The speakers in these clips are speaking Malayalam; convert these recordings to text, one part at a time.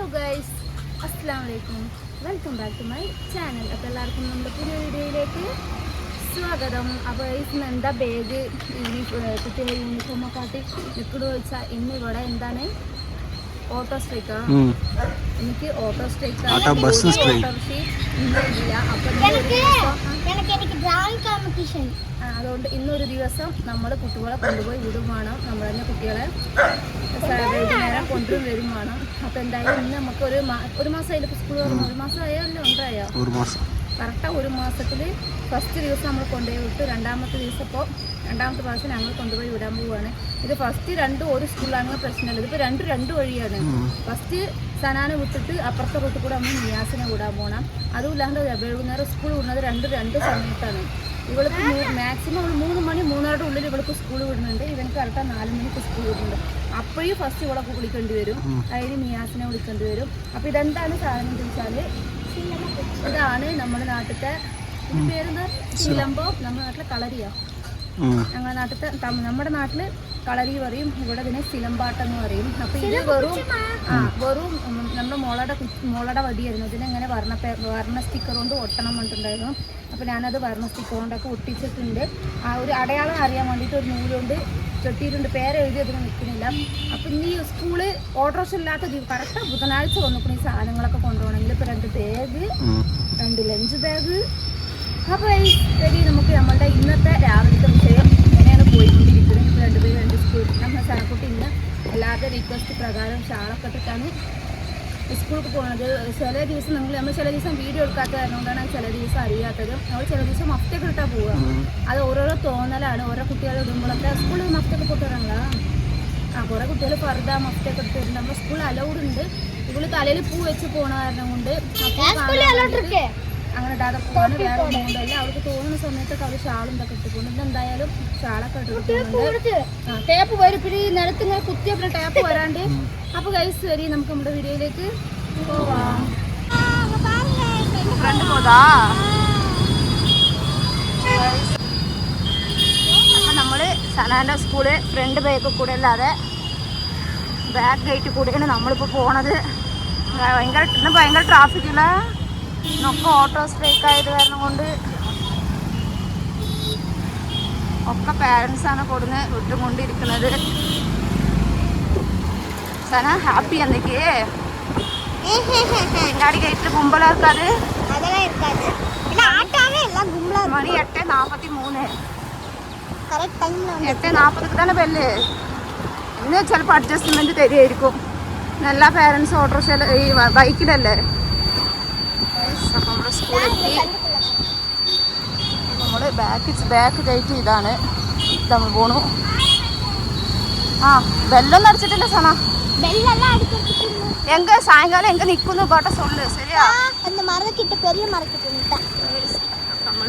ഹലോ ഗൈസ് അസ്സാം വലൈക്കും welcome back to my channel. അപ്പോൾ എല്ലാവർക്കും നമ്മുടെ പുതിയ വീഡിയോയിലേക്ക് സ്വാഗതം. അപ്പോൾ ഇന്ന് എന്താ ബാഗ് കുട്ടികളുടെ യൂണിഫോമൊക്കെ ആട്ടി നിൽക്കണ ചോദിച്ചാൽ ഇന്ന് ഇവിടെ എന്താണ് ഓട്ടോ സ്ട്രൈക്ക് എനിക്ക് auto strike auto bus strike ഇല്ല അപ്പം അതുകൊണ്ട് ഇന്നൊരു ദിവസം നമ്മൾ കുട്ടികളെ കൊണ്ടുപോയി വിടും വേണം. നമ്മൾ തന്നെ കുട്ടികളെ വൈകുന്നേരം കൊണ്ടുവരും വരും വേണം. അപ്പം എന്തായാലും ഇന്ന് നമുക്ക് ഒരു ഒരു മാസമായില്ല സ്കൂൾ ഒരു മാസമായോ അല്ല ഉണ്ടായോ ഒരു മാസം. കറക്റ്റാണ് ഒരു മാസത്തിൽ ഫസ്റ്റ് ദിവസം നമ്മൾ കൊണ്ടുപോയി വിട്ടു. രണ്ടാമത്തെ ദിവസം ഇപ്പോൾ രണ്ടാമത്തെ പ്രാവശ്യം ഞങ്ങൾ കൊണ്ടുപോയി വിടാൻ പോവുകയാണ് ഇത് ഫസ്റ്റ് രണ്ടും ഒരു സ്കൂളിലാണെങ്കിൽ പ്രശ്നമില്ല ഇതിപ്പോൾ രണ്ട് രണ്ട് വഴിയാണ്. ഫസ്റ്റ് സനാനെ വിട്ടിട്ട് അപ്പുറത്തെ റൂട്ടിൽ കൂടെ നമ്മൾ നിയാസിനെ വിടാൻ പോകണം അതുമില്ലാണ്ട് വൈകുന്നേരം സ്കൂൾ വിടുന്നത് രണ്ട് രണ്ട് സമയത്താണ്. ഇവൾക്ക് മാക്സിമം ഒരു മൂന്ന് മണി മൂന്നരയുടെ ഉള്ളിൽ ഇവൾക്ക് സ്കൂൾ വിടുന്നുണ്ട്. ഇവനക്ക് കറക്റ്റ് നാല് മണിക്ക് സ്കൂൾ വിടുന്നുണ്ട്. അപ്പോഴും ഫസ്റ്റ് ഇവളൊക്കെ വിളിക്കേണ്ടി വരും. അതിന് നിയാസിനെ വിളിക്കേണ്ടി വരും. അപ്പോൾ ഇതെന്താണ് സാധനം എന്ന് വെച്ചാൽ ഇതാണ് നമ്മുടെ നാട്ടിലത്തെ പേരെന്താ? ചിലമ്പോ നമ്മുടെ നാട്ടിലെ കളരിയോ. ഞങ്ങളെ ഞങ്ങളുടെ നാട്ടിലത്തെ നമ്മുടെ നാട്ടിൽ കളരി പറയും ഇവിടെ ഇതിനെ സിലമ്പാട്ടെന്ന് പറയും. അപ്പൊ ഇത് വെറും ആ വെറും നമ്മുടെ മോളയുടെ മോളയുടെ വടിയായിരുന്നു. ഇതിനെങ്ങനെ വർണ വർണ സ്റ്റിക്കർ കൊണ്ട് ഒട്ടണം പറഞ്ഞിട്ടുണ്ടായിരുന്നു. അപ്പൊ ഞാനത് വർണ സ്റ്റിക്കർ കൊണ്ടൊക്കെ ഒട്ടിച്ചിട്ടുണ്ട്. ആ ഒരു അടയാളം അറിയാൻ വേണ്ടിയിട്ട് ഒരു നൂലുകൊണ്ട് കെട്ടിയിട്ടുണ്ട്. പേരെഴുതി അതിന് നിൽക്കുന്നില്ല. അപ്പം ഇനി സ്കൂൾ ഓട്ടോറിക്ഷ ഇല്ലാത്ത കറക്റ്റ് ബുധനാഴ്ച വന്നിട്ടുണ്ട് ഈ സാധനങ്ങളൊക്കെ കൊണ്ടുപോകണമെങ്കിൽ ഇപ്പം രണ്ട് ബാഗ് രണ്ട് ലഞ്ച് ബാഗ് അപ്പോൾ ഈ ശരി നമുക്ക് നമ്മളുടെ ഇന്നത്തെ രാവിലത്തെ വിഷയം എങ്ങനെയാണ് പോയിക്കൊണ്ടിരിക്കുന്നത്. രണ്ടുപേരും രണ്ട് സ്കൂൾ നമ്മുടെ സനക്കുട്ടി ഇന്ന് എല്ലാവരുടെ റിക്വസ്റ്റ് പ്രകാരം ഷാളൊക്കെ ഇട്ടിട്ടാണ് സ്കൂളിൽ പോകുന്നത് ചില ദിവസം നിങ്ങൾ നമ്മൾ ചില ദിവസം വീഡിയോ എടുക്കാത്ത കാരണം കൊണ്ടാണ് ചില ദിവസം അറിയാത്തത്. നമ്മൾ ചില ദിവസം മഫ്റ്റൊക്കെ ഇട്ടാൽ പോവുക. അത് ഓരോരോ തോന്നലാണ് ഓരോ കുട്ടികളെ ഇടുമ്പോഴൊക്കെ സ്കൂളിൽ മഫ്റ്റൊക്കെ പൊട്ടുവരാങ്ങളാ ആ കുറേ കുട്ടികൾ പർദ്ദ മഫ്റ്റൊക്കെ എടുത്തിട്ടുണ്ട് നമ്മൾ സ്കൂൾ അലൗഡ് ഉണ്ട്. ഇവൾ തലയിൽ പൂ വെച്ച് പോണ കാരണം കൊണ്ട്. അങ്ങനെ ഇടാതെ പോകാൻ വേറെ ഒന്നുകൊണ്ടല്ല അവർക്ക് തോന്നുന്ന സമയത്തൊക്കെ അവർ ഷാളും ഇതൊക്കെ ഇട്ടുകൊണ്ട് ഇന്ന് എന്തായാലും ഷാളൊക്കെ ഇട്ടിട്ടുണ്ട് ആ ടേപ്പ് വരും. പിന്നെ ഈ നിലത്ത് ഇങ്ങനെ കുത്തിയ പിന്നെ ടേപ്പ് വരാണ്ട്. അപ്പൊ കൈസ് വരി നമുക്ക് നമ്മുടെ വീഡിയോയിലേക്ക് പോവാം. നമ്മൾ സനാന്റെ സ്കൂൾ ഫ്രണ്ട് ബാഗ് കൂടെ അല്ലാതെ ബാക്ക് ഗേറ്റ് കൂടെയാണ് നമ്മളിപ്പോ പോണത്. ഭയങ്കര ഭയങ്കര ട്രാഫിക്കില്ല ഒക്കെ ഓട്ടോ സ്ട്രൈക്ക് ആയത് കാരണം കൊണ്ട് ഒക്കെ പാരൻസാണ് കൊടുന്ന് വിട്ടുകൊണ്ടിരിക്കുന്നത്. സന ഹാപ്പി എന്തൊക്കെയേ പിന്നാടി കയറ്റിൽ കുമ്പളം മണി എട്ട് നാൽപ്പത്തി മൂന്ന് എട്ട് നാൽപ്പത്തി തന്നെ ബെല്ല് ഇന്ന് ചിലപ്പോൾ അഡ്ജസ്റ്റ്മെന്റ് തരുമായിരിക്കും എല്ലാ പേരൻസും ഓട്ടോറിക്ഷയിൽ ഈ ബൈക്കിലല്ലേ നമ്മുടെ സ്കൂളെത്തി നമ്മുടെ ബാക്ക് ബാക്ക് ഗേറ്റ് ഇതാണ്. നമ്മൾ പോണു. ആ ബെല്ലൊന്നും അടിച്ചിട്ടില്ല സണ എങ്ക സായങ്കാലം എങ്ക നിക്കുന്നു പാട്ട സോൾ ശരിയാ? മറക്കിട്ട് നമ്മൾ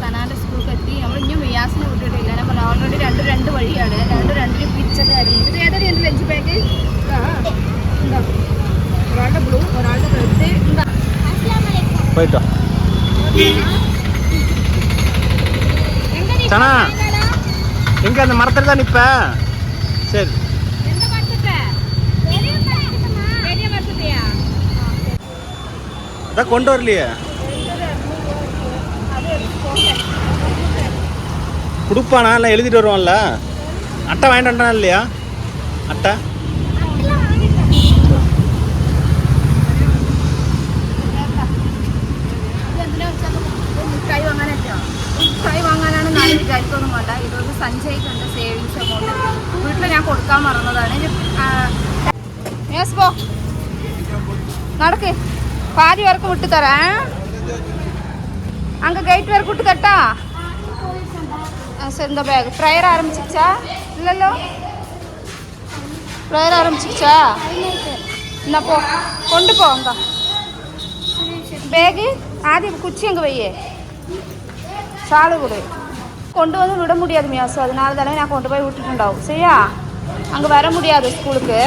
സനാന്റെ സ്കൂളിൽ എത്തി നമ്മൾ ഇനിയും വിയാസിനെ വിട്ടിട്ടില്ല. നമ്മൾ ഓൾറെഡി രണ്ട് രണ്ട് വഴിയാണ്. രണ്ട് രണ്ടിലും പിച്ചൊക്കെ ആയിരുന്നു ഇത് ഏതൊരു എന്ത് ലഞ്ച് പാക്ക് ഉണ്ടോ போயிட்டோம் சனா எங்க அந்த மரத்துல தான் நிப்ப? சரி. அதான் கொண்டு வரலையே. கொடுப்பானா? எல்லாம் எழுதிட்டு வருவான்ல? அட்டை வாங்கிட்டு இல்லையா? அட்டை? യെസ് போ നടക്ക്. பாதி வரைக்கும் விட்டு தரேன் அங்கே கேட் வேறு கூட்டு கட்டா சரி இந்த பேக் ப்ரேயர் ஆரம்பிச்சிச்சா இல்லைல்லோ ப்ரேயர் ஆரம்பிச்சிச்சா என்ன போ கொண்டு போ அங்க பேகு ஆதி குச்சி அங்கே வையே சாலு கொடு கொண்டு வந்து விட முடியாது மியாசு அதனால தானே நான் கொண்டு போய் விட்டுட்டுண்டாவும் சரியா அங்கே வர முடியாது ஸ்கூலுக்கு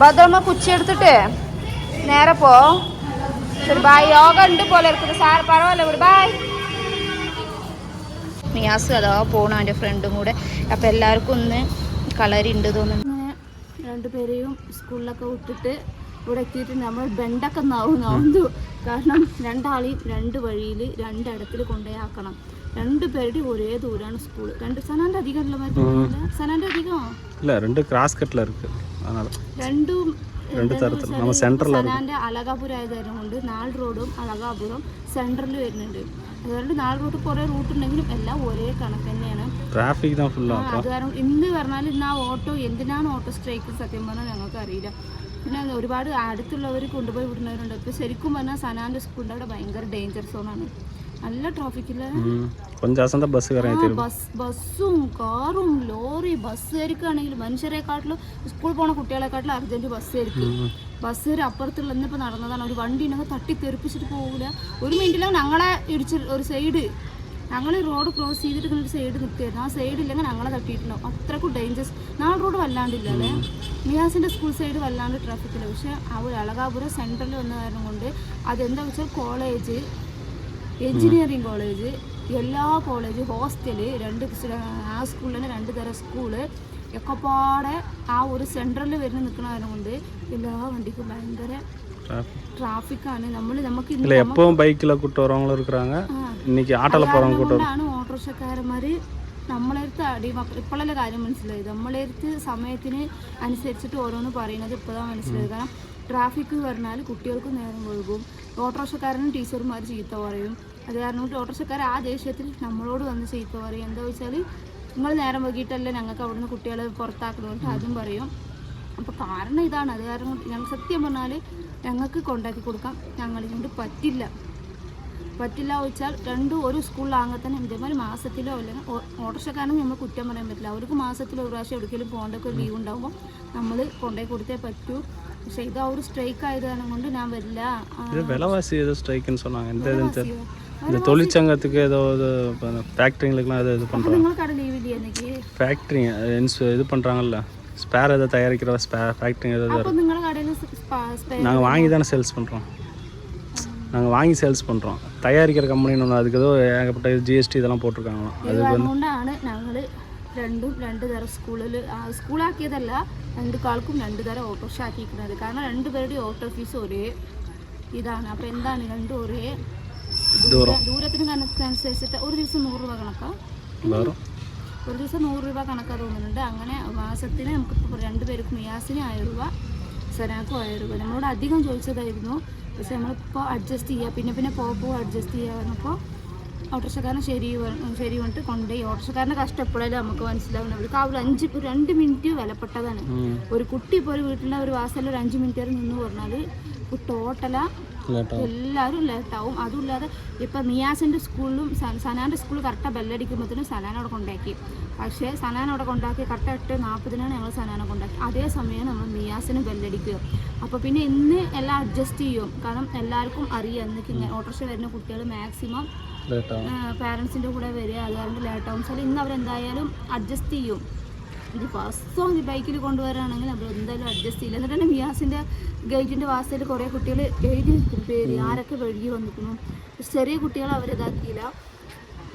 பத்திரமா குச்சி எடுத்துட்டு நேரா போ சரி பாய் யோகா ഉണ്ട് പോലെ இருக்குது സാർ പരവായില്ല വിട് ബായ് മിയാസ് അതാ പോണു എൻ്റെ ഫ്രണ്ടും കൂടെ അപ്പം എല്ലാവർക്കും ഒന്ന് കളരി ഉണ്ട് തോന്നുന്നു രണ്ടുപേരെയും സ്കൂളിലൊക്കെ വിട്ടിട്ട് ഇവിടെ എത്തിയിട്ട് നമ്മൾ ബെണ്ടൊക്കെ നാവും നാവുന്നു കാരണം രണ്ടാളെയും രണ്ട് വഴിയിൽ രണ്ടിടത്തിൽ കൊണ്ടുപോയി ആക്കണം രണ്ടുപേരുടെയും ഒരേ ദൂരമാണ് സ്കൂൾ രണ്ട് സനാൻ്റെ അധികം ഉള്ള മാതിരി സനാൻ്റെ അധികമോ இல்லை ரெண்டு கிராஸ் கட்டில் இருக்குது அதனால் രണ്ടും രണ്ട് തരത്തിൽ നമ്മൾ സെൻറ്ററിൽ സനാന്റെ അലകാപുരം ആയതായത് കൊണ്ട് നാല് റോഡും അലകാപുരം സെൻട്രൽ വരുന്നുണ്ട് അതുകൊണ്ട് നാല് റൂട്ട് കുറേ റൂട്ട് ഉണ്ടെങ്കിലും എല്ലാം ഒരേ കണക്ക് തന്നെയാണ്. ട്രാഫിക് അത് കാരണം ഇന്ന് പറഞ്ഞാൽ ഇന്ന് ആ ഓട്ടോ എന്തിനാണ് ഓട്ടോ സ്ട്രൈക്ക് സത്യം പറഞ്ഞാൽ ഞങ്ങൾക്ക് അറിയില്ല പിന്നെ ഒരുപാട് അടുത്തുള്ളവർ കൊണ്ടുപോയി വിടുന്നവരുണ്ട്. ഇപ്പം ശരിക്കും പറഞ്ഞാൽ സനാന്റെ സ്കൂളിന്റെ അവിടെ ഭയങ്കര ഡേഞ്ചർ സോണാണ് നല്ല ട്രാഫിക്കിൽ ബസ് ബസ്സും കാറും ലോറി ബസ് ആയിരിക്കുകയാണെങ്കിൽ മനുഷ്യരെക്കാട്ടിലും സ്കൂൾ പോണ കുട്ടികളെക്കാട്ടിലും അർജന്റ് ബസ് ആയിരിക്കും. ബസ്സുകാർ അപ്പുറത്തുള്ള ഇന്നിപ്പോൾ നടന്നതാണ്. ഒരു വണ്ടി ഉണ്ടെങ്കിൽ തട്ടി തെറിപ്പിച്ചിട്ട് പോകില്ല ഒരു മിനിറ്റിലും ഞങ്ങളെ ഇടിച്ച് ഒരു സൈഡ് ഞങ്ങൾ റോഡ് ക്രോസ് ചെയ്തിട്ട് ഇങ്ങനെ ഒരു സൈഡ് നിൽക്കുകയായിരുന്നു ആ സൈഡ് ഇല്ലെങ്കിൽ ഞങ്ങളെ തട്ടിയിട്ടുണ്ടാവും. അത്രക്കും ഡേഞ്ചറസ് നാളെ റോഡ് വല്ലാണ്ടില്ല അല്ലേ? മിയാസിന്റെ സ്കൂൾ സൈഡ് വല്ലാണ്ട് ട്രാഫിക്കില്ല പക്ഷേ ആ ഒരു അളകാപുരം സെൻട്രൽ വന്ന കാരണം കൊണ്ട് അതെന്താ വെച്ചാൽ കോളേജ് എഞ്ചിനീയറിംഗ് കോളേജ് എല്ലാ കോളേജ് ഹോസ്റ്റൽ രണ്ട് ആ സ്കൂളിൽ തന്നെ രണ്ട് തരം സ്കൂൾ ഒക്കെ പാടെ ആ ഒരു സെൻട്രലിൽ വരുന്ന നിൽക്കണ കാരണം കൊണ്ട് എല്ലാ വണ്ടിക്കും ഭയങ്കര டிராஃபிக் ട്രാഫിക്കാണ് നമ്മൾ നമുക്ക് இல்லை ഇന്ന് எப்பவும் பைக்கில் கூட்டு வரவங்களும் இருக்கிறாங்க ആ, இன்னைக்கு ஆட்டோவில் போகிறவங்க கூட்டு അതുകൊണ്ടാണ് ഓട്ടോറിക്ഷക്കാരന്മാര് നമ്മളെടുത്ത് അടി ഇപ്പോഴല്ലേ കാര്യം മനസ്സിലായത് നമ്മളെടുത്ത് സമയത്തിന് അനുസരിച്ചിട്ട് ഓരോന്ന് പറയുന്നത് ഇപ്പോഴാണ് മനസ്സിലായത് കാരണം ട്രാഫിക് പറഞ്ഞാൽ കുട്ടികൾക്ക് നേരം ഒഴുകും ഓട്ടോറിക്ഷക്കാരനും ടീച്ചർമാർ ചീത്ത പറയും അത് കാരണം കൊണ്ട് ഓട്ടോറിക്ഷക്കാർ ആ ദേഷ്യത്തിൽ നമ്മളോട് വന്ന് ചീത്ത പറയും എന്താ വെച്ചാൽ നിങ്ങൾ നേരം വൈകിട്ടല്ലേ ഞങ്ങൾക്ക് അവിടുന്ന് കുട്ടികളെ പുറത്താക്കുന്നതുകൊണ്ട് അതും പറയും. അപ്പോൾ കാരണം ഇതാണ്. അത് കാരണം ഞങ്ങൾ സത്യം പറഞ്ഞാൽ ഞങ്ങൾക്ക് കൊണ്ടാക്കി കൊടുക്കാം ഞങ്ങളെ കൊണ്ട് പറ്റില്ല. പറ്റില്ല വെച്ചാൽ രണ്ടും ഒരു സ്കൂളിലാകെ തന്നെ ഇതേമാതിരി മാസത്തിലോ അല്ലെങ്കിൽ ഓട്ടർഷക്കാരനും നമ്മൾ കുറ്റം പറയാൻ പറ്റില്ല. അവർക്ക് മാസത്തിലോ ഒരു പ്രാവശ്യം എവിടേക്കെങ്കിലും പോകേണ്ടൊക്കെ ലീവ് ഉണ്ടാകുമ്പോൾ നമ്മൾ കൊണ്ടുപോയി കൊടുത്തേ പറ്റൂ. പക്ഷേ ഇത് ആ ഒരു സ്ട്രൈക്ക് ആയത് കാരണം കൊണ്ട് ഞാൻ വരില്ല. ആ, இது விலைவாசி ஏதோ ஸ்ட்ரைக்குன்னு சொன்னாங்க எந்த இதுன்னு தெரியல വിലവാസിയോ? இந்த தொழிற்சங்கத்துக்கு ஏதோ இது ஃபேக்ட்ரிங்களுக்குலாம் ஏதோ இது അപ്പോൾ பண்ணுறாங்க നിങ്ങൾ കട ലീവ് ഇല്ലേ എനിക്ക് ஃபேக்ட்ரி இது பண்ணுறாங்கல்ல ஸ்பேர் ஏதோ தயாரிக்கிற ஸ்பே ஃபேக்ட்ரி ஏதோ അപ്പോൾ നിങ്ങളുടെ കടയിൽ സ്പേ நாங்கள் வாங்கி தானே சேல்ஸ் பண்ணுறோம் நாங்கள் வாங்கி சேல்ஸ் பண்ணுறோம் தயாரிக்கிற கம்பெனின்னு ஒன்று அதுக்கு ஏதோ ஏகப்பட்ட ஜிஎஸ்டி இதெல்லாம் போட்டிருக்காங்களாம் ഇത് കാരണം കൊണ്ടാണ് ഞങ്ങൾ രണ്ടും രണ്ട് തരം സ്കൂളിൽ സ്കൂളാക്കിയതല്ല രണ്ട് കാൾക്കും രണ്ട് തരം ഓട്ടോറിക്ഷ ആക്കിയിരിക്കുന്നത് കാരണം രണ്ടുപേരുടെയും ഓട്ടോ ഫീസ് ഒരേ ഇതാണ് അപ്പോൾ എന്താണ് രണ്ടും ഒരേ ദൂര- ദൂരത്തിന് കണക്കനുസരിച്ചിട്ട് ഒരു ദിവസം നൂറ് രൂപ കണക്കാ. ഒരു ദിവസം നൂറ് രൂപ കണക്കാ തോന്നുന്നുണ്ട്. അങ്ങനെ മാസത്തിന് നമുക്കിപ്പോൾ രണ്ടുപേർക്കും മിയാസിന് ആയിരം രൂപ സനാക്കും ആയിരം രൂപ. നമ്മളോട് അധികം ചോദിച്ചതായിരുന്നു. പക്ഷെ നമ്മളിപ്പോൾ അഡ്ജസ്റ്റ് ചെയ്യുക പിന്നെ പിന്നെ പോകുമ്പോൾ അഡ്ജസ്റ്റ് ചെയ്യുക പറഞ്ഞപ്പോൾ ഓട്ടോറിക്ഷക്കാരനെ ശരി ശരി പറഞ്ഞിട്ട് കൊണ്ടുപോയി. ഓട്ടോറിക്ഷക്കാരന്റെ കഷ്ടം എപ്പോഴായാലും നമുക്ക് മനസ്സിലാവുന്നത് അവർക്ക് ആ ഒരു അഞ്ച് ഒരു രണ്ട് മിനിറ്റ് വിലപ്പെട്ടതാണ്. ഒരു കുട്ടി ഇപ്പോൾ ഒരു വീട്ടിലെ ഒരു വാസയിൽ ഒരു അഞ്ച് മിനിറ്റ് വരെ നിന്ന് പറഞ്ഞാൽ ടോട്ടല എല്ലാവരും ലേട്ടാവും അതുമില്ലാതെ ഇപ്പം നിയാസിന്റെ സ്കൂളിലും സനാന്റെ സ്കൂളിൽ കറക്റ്റ് ബെല്ലടിക്കുമ്പോഴത്തേനും സനാനോട് കൊണ്ടാക്കി. പക്ഷേ സനാനോട് കൊണ്ടാക്കി കറക്റ്റ് എട്ട് നാൽപ്പതിനാണ് ഞങ്ങൾ സനാനെ കൊണ്ടാക്കി. അതേ സമയം നമ്മൾ നിയാസിന് ബെല്ലടിക്കുക. അപ്പോൾ പിന്നെ ഇന്ന് എല്ലാം അഡ്ജസ്റ്റ് ചെയ്യും. കാരണം എല്ലാവർക്കും അറിയാം എന്നൊക്കെ ഇങ്ങനെ ഓട്ടോറിക്ഷ വരുന്ന കുട്ടികൾ മാക്സിമം പാരൻസിന്റെ കൂടെ വരിക അതുകൊണ്ട് കാരണം ലേട്ടാവും സാർ ഇന്ന് അവരെന്തായാലും അഡ്ജസ്റ്റ് ചെയ്യും. ഇത് ഫസ്റ്റ് സോങ് ബൈക്കിൽ കൊണ്ടുവരാണെങ്കിൽ നമ്മൾ എന്തായാലും അഡ്ജസ്റ്റ് ചെയ്യില്ല. എന്നിട്ട് തന്നെ മിയാസിന്റെ ഗേറ്റിന്റെ വാസയിൽ കുറേ കുട്ടികൾ എഴുതി നിൽക്കും പേര്. ആരൊക്കെ വഴുകി വന്നിരിക്കുന്നു ചെറിയ കുട്ടികൾ അവരിതാക്കിയില്ല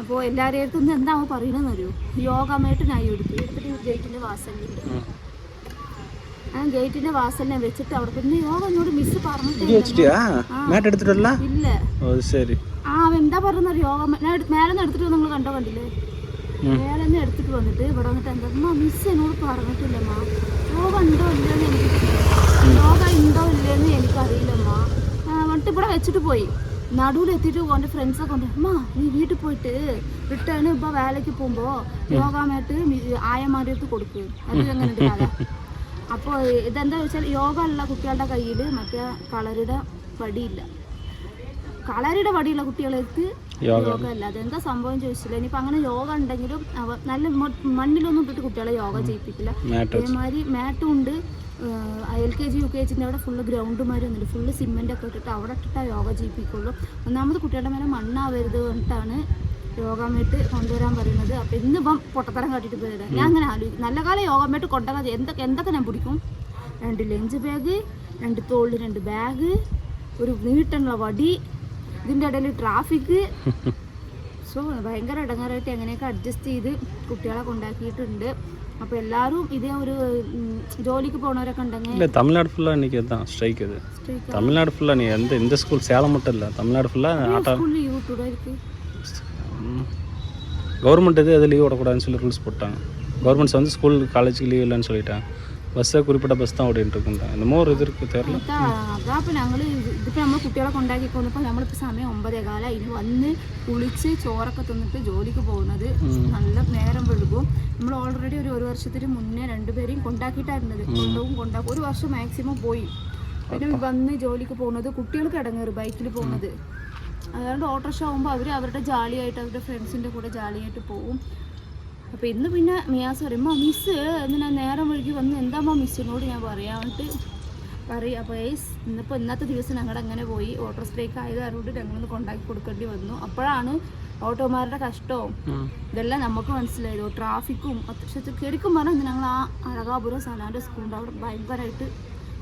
അപ്പോൾ എല്ലാവരുടെ അടുത്തുനിന്ന് എന്താ പറയണമെന്ന് അറിയൂ? യോഗമായിട്ടായി എടുത്തു എടുത്തിട്ട് ഗേറ്റിന്റെ വാസലുണ്ട് ആ ഗേറ്റിന്റെ വാസലിനെ വെച്ചിട്ട് അവിടെ പിന്നെ യോഗ എന്നോട് മിസ് പറഞ്ഞിട്ടില്ല ഇല്ല ആ. എന്താ പറയുന്നത് യോഗ മേഡം എടുത്തിട്ട് നിങ്ങൾ കണ്ടോ കണ്ടില്ലേ? മേലെ നിന്ന് എടുത്തിട്ട് വന്നിട്ട് ഇവിടെ വന്നിട്ട് എന്താ അമ്മ മിസ് എന്നോട് പറഞ്ഞിട്ടില്ലമ്മ യോഗ ഉണ്ടോ ഇല്ലെന്ന് എനിക്ക് യോഗ ഉണ്ടോ ഇല്ലെന്ന് എനിക്കറിയില്ലമ്മ ആ, വന്നിട്ട് ഇവിടെ വെച്ചിട്ട് പോയി. നടുവിലെത്തിയിട്ട് ഓന്റെ ഫ്രണ്ട്സൊക്കെ ഉണ്ട് അമ്മ നീ വീട്ടിൽ പോയിട്ട് റിട്ടേൺ ഇപ്പോൾ വേലയ്ക്ക് പോകുമ്പോൾ യോഗമായിട്ട് ആയമാരുടെ അടുത്ത് കൊടുക്കും. അത് എങ്ങനെ അപ്പോൾ ഇതെന്താ വെച്ചാൽ യോഗ ഉള്ള കുട്ടികളുടെ കയ്യിൽ മറ്റേ കളറുടെ വടിയില്ല. കളറിയുടെ വടിയുള്ള കുട്ടികളെടുത്ത് യോഗ. യോഗ എന്താ സംഭവം ചോദിച്ചില്ല. ഇനിയിപ്പോൾ അങ്ങനെ യോഗ ഉണ്ടെങ്കിലും നല്ല മണ്ണിലൊന്നും ഇട്ടിട്ട് കുട്ടികളെ യോഗ ചെയ്യിപ്പിക്കില്ല. അതേമാതിരി മാറ്റും ഉണ്ട്. L K G U K ജിന്റെ അവിടെ ഫുള്ള് ഗ്രൗണ്ടുമാരി ഒന്നുമില്ല ഫുള്ള് സിമെന്റ് ഒക്കെ ഇട്ടിട്ട് അവിടെ ഇട്ടിട്ടാ യോഗ ചെയ്യിപ്പിക്കുള്ളൂ. ഒന്നാമത് കുട്ടികളുടെ മേലെ മണ്ണാവരുത് എന്നിട്ടാണ് യോഗ മേട്ട് കൊണ്ടുവരാൻ പറയുന്നത്. അപ്പം ഇന്നിപ്പം പൊട്ടത്തരം കാട്ടിട്ട് പോയത്. ഞാൻ അങ്ങനെ ആലോചിക്കും നല്ല കാലം യോഗ മേട്ട് കൊണ്ടുവരാതെ എന്തൊക്കെ എന്തൊക്കെ ഞാൻ പിടിക്കും? രണ്ട് ലഞ്ച് ബാഗ് രണ്ട് തോളിൽ രണ്ട് ബാഗ് ഒരു നീട്ടുള്ള വടി ഇതിൻ്റെ ഇടയിൽ ട്രാഫിക്ക് സോ ഭയങ്കര ഇടങ്ങാറായിട്ട് എങ്ങനെയൊക്കെ അഡ്ജസ്റ്റ് ചെയ്ത് കുട്ടികളെ കൊണ്ടാക്കിയിട്ടുണ്ട് അപ്പൊ എല്ലാരും ഇതേ ഒരു ജോലിക്ക് പോണവരൊക്കെ ഉണ്ടെങ്കിൽ തമിഴ്നാട് ഫുള്ളാ എനിക്ക് സ്ട്രൈക്ക് ഇത് തമിഴ്നാട് ഫുള്ളാ നീ എന്ത് എന്ത് സ്കൂൾ സേലം മട്ടും ഇല്ല തമിഴ്നാട് ഫുള്ളാ ആട്ട கவர்மெண்ட் இது எது லீவ் விடக்கூடாதுன்னு சொல்லி ரூல்ஸ் போட்டாங்க கவர்மெண்ட்ஸ் வந்து ஸ்கூல் காலேஜுக்கு லீவ் இல்லைன்னு சொல்லிட்டாங்க பஸ்ஸை குறிப்பிட்ட பஸ் தான் ஓடிட்டு இருக்குங்க என்னமோ ஒரு ഇത് இருக்குது தெரில അതാ അതാ ഇപ്പം ഞങ്ങൾ ഇതിപ്പോൾ നമ്മൾ കുട്ടികളെ കൊണ്ടാക്കി കൊണ്ടപ്പോൾ നമ്മളിപ്പോൾ സമയം ഒമ്പതേ കാലം ഇനി വന്ന് കുളിച്ച് ചോറൊക്കെ തിന്നിട്ട് ജോലിക്ക് പോകുന്നത് നല്ല നേരം വെളുക്കും നമ്മൾ ഓൾറെഡി ഒരു ഒരു വർഷത്തിന് മുന്നേ രണ്ടുപേരെയും കൊണ്ടാക്കിയിട്ടായിരുന്നത് കൊണ്ടുപോകും കൊണ്ടാക്കും ഒരു വർഷം മാക്സിമം പോയി പിന്നെ വന്ന് ജോലിക്ക് പോകുന്നത് കുട്ടികൾക്ക് ഇടങ്ങേറ് ബൈക്കിൽ പോകുന്നത് അതുകൊണ്ട് ഓട്ടോറിക്ഷ ആകുമ്പോൾ അവർ അവരുടെ ജാളിയായിട്ട് അവരുടെ ഫ്രണ്ട്സിൻ്റെ കൂടെ ജാളിയായിട്ട് പോകും അപ്പോൾ ഇന്ന് പിന്നെ മിയാസ് പറയുമ്പോൾ മിസ് എന്തിനാ നേരം വഴിക്ക് വന്ന് എന്താമ്മ മിസ്സിനോട് ഞാൻ പറയാനിട്ട് പറയും അപ്പോൾ ഏസ് ഇന്നിപ്പോൾ ഇന്നത്തെ ദിവസം ഞങ്ങളുടെ അങ്ങനെ പോയി. ഓട്ടോ സ്ട്രൈക്ക് ആയത് കാരണം ഞങ്ങളൊന്ന് കൊണ്ടാക്കി കൊടുക്കേണ്ടി വന്നു. അപ്പോഴാണ് ഓട്ടോമാരുടെ കഷ്ടവും ഇതെല്ലാം നമുക്ക് മനസ്സിലായത്. ട്രാഫിക്കും അത്യാവശ്യം ശരിക്കും പറഞ്ഞാൽ ഞങ്ങൾ ആ അഴകാപുരം സാധാരണ സ്കൂളിന്റെ അവിടെ ഭയങ്കരമായിട്ട്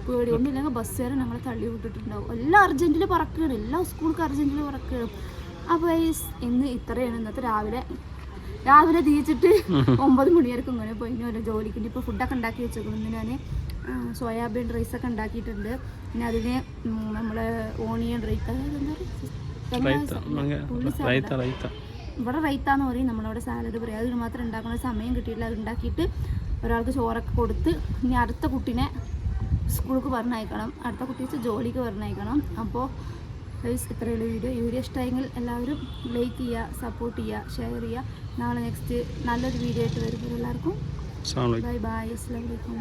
പേടി. ഒന്നുമില്ലെങ്കിൽ ബസ്സുകാരെ ഞങ്ങളെ തള്ളി വിട്ടിട്ടുണ്ടാവും. എല്ലാം അർജന്റിൽ പറക്കുകയാണ് എല്ലാ സ്കൂൾക്ക് അർജന്റിൽ പറക്കുകയാണ് അപ്പോൾ ഇന്ന് ഇത്രയാണ്. ഇന്നത്തെ രാവിലെ രാവിലെ തീച്ചിട്ട് ഒമ്പത് മണിവരെക്കും ഇങ്ങനെ പോയി. ഇനി ഓരോ ജോലിക്ക് ഇനി ഇപ്പോൾ ഫുഡൊക്കെ ഉണ്ടാക്കി വെച്ചേക്കുന്നു. ഞാൻ സോയാബീൻ റൈസൊക്കെ ഉണ്ടാക്കിയിട്ടുണ്ട്. പിന്നെ അതിന് നമ്മൾ ഓണിയൻ റൈത്ത ഇവിടെ റൈത്താന്ന് പറയും. നമ്മളവിടെ സാലഡ് പറയും. അതിന് മാത്രം ഉണ്ടാക്കുന്ന സമയം കിട്ടിയില്ല അത് ഉണ്ടാക്കിയിട്ട് ഒരാൾക്ക് ചോറൊക്കെ കൊടുത്ത് ഇനി അടുത്ത കുട്ടീനെ സ്കൂൾക്ക് പറഞ്ഞയക്കണം. അടുത്ത കുട്ടീസ് ജോലിക്ക് പറഞ്ഞയക്കണം. അപ്പോൾ ഗൈസ് ഇത്രയുള്ള വീഡിയോ. ഈ വീഡിയോ ഇഷ്ടമായെങ്കിൽ എല്ലാവരും ലൈക്ക് ചെയ്യുക സപ്പോർട്ട് ചെയ്യുക ഷെയർ ചെയ്യുക. നാളെ നെക്സ്റ്റ് നല്ലൊരു വീഡിയോ ആയിട്ട് വരുമ്പോൾ എല്ലാവർക്കും ബൈ ബൈ അസ്സാം വലൈക്കും